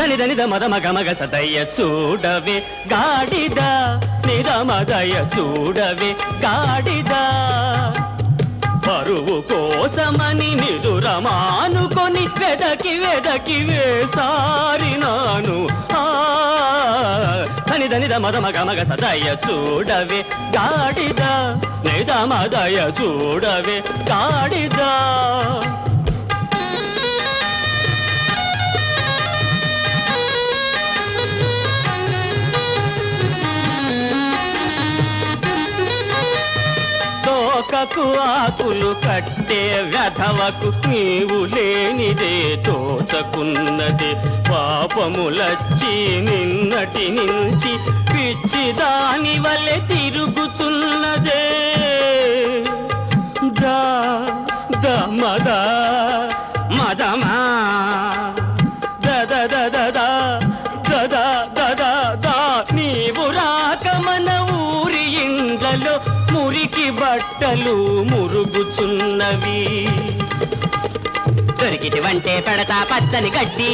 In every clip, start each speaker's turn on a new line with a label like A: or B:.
A: దనిద దని మద మగ మగ సదయ్య చూడవే గాడిద నిద మదయ చూడవే గాడిద. బరువు కోసమని నిదురమానుకొని వెదకి వెదకి వేసారినాను. ధని ధనిద దని మద మగ మగ సదయ్య చూడవే గాడిద నిద మదయ చూడవే గాడిదా. తోకకు ఆకులు కట్టే వ్యధవకు నీవు లేనిదే తోచకున్నదే. పాపములచ్చి నిన్నటి నుంచి పిచ్చి దాని వలె తిరుగుతున్నదే. దా ద మద మదమా బట్టలు మురుగుచున్నవి. దొరికిటివంటే పెడతా పచ్చని గడ్డి.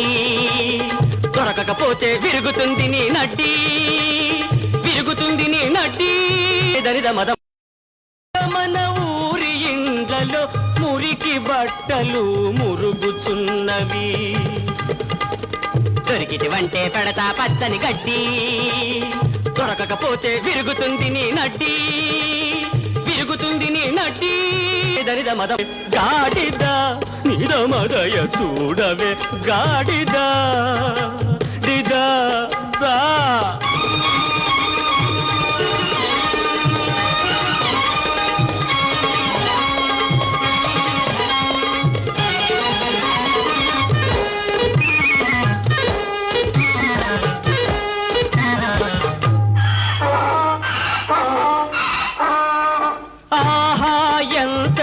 A: దొరకకపోతే విరుగుతుంది నీ నడ్డి. విరుగుతుంది నీ నడ్డి. దరిద మద మన ఊరి ఇండ్లలో మురికి బట్టలు మురుగుచున్నవి. దొరికిటివంటే పెడతా పచ్చని గడ్డి. దొరకకపోతే విరుగుతుంది నీ నడ్డి. తిరుగుతుంది నీ నడ్డి దరిద మద గాడిద నిద మదయ చూడవే గాడిదా.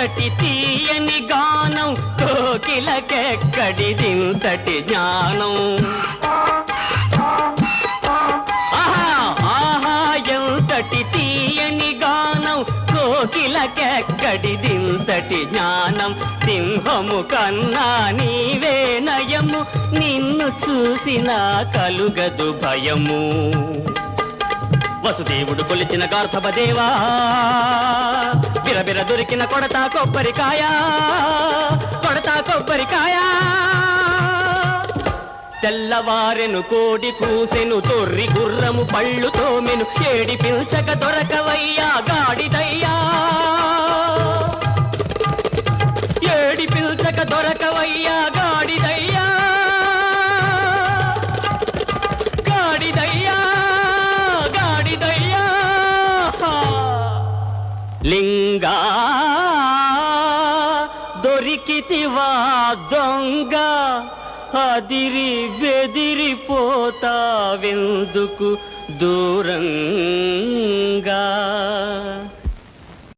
A: ఎంతటి తీయని గానం కోకిలకెక్కడిదింతటి జ్ఞానం. ఆహా ఆహా ఎంతటి తీయని గానం కోకిలకెక్కడిదింతటి జ్ఞానం. సింహము కన్నా నీవే నయము నిన్ను చూసిన కలుగదు భయము. వసుదేవుడు కొలిచిన గార్ధపదేవా బిరబిర దొరికిన కొడతా కొబ్బరికాయ. కొడతా కొబ్బరికాయ. తెల్లవారెను కోడి కూసెను తొర్రి గుర్రము పళ్ళు తోమెను ఏడి పిల్చక దొరకవయ్యా. దొంగ. దొరికితివా దొంగ. అదిరి బెదిరిపోతావెందుకు దూరంగా?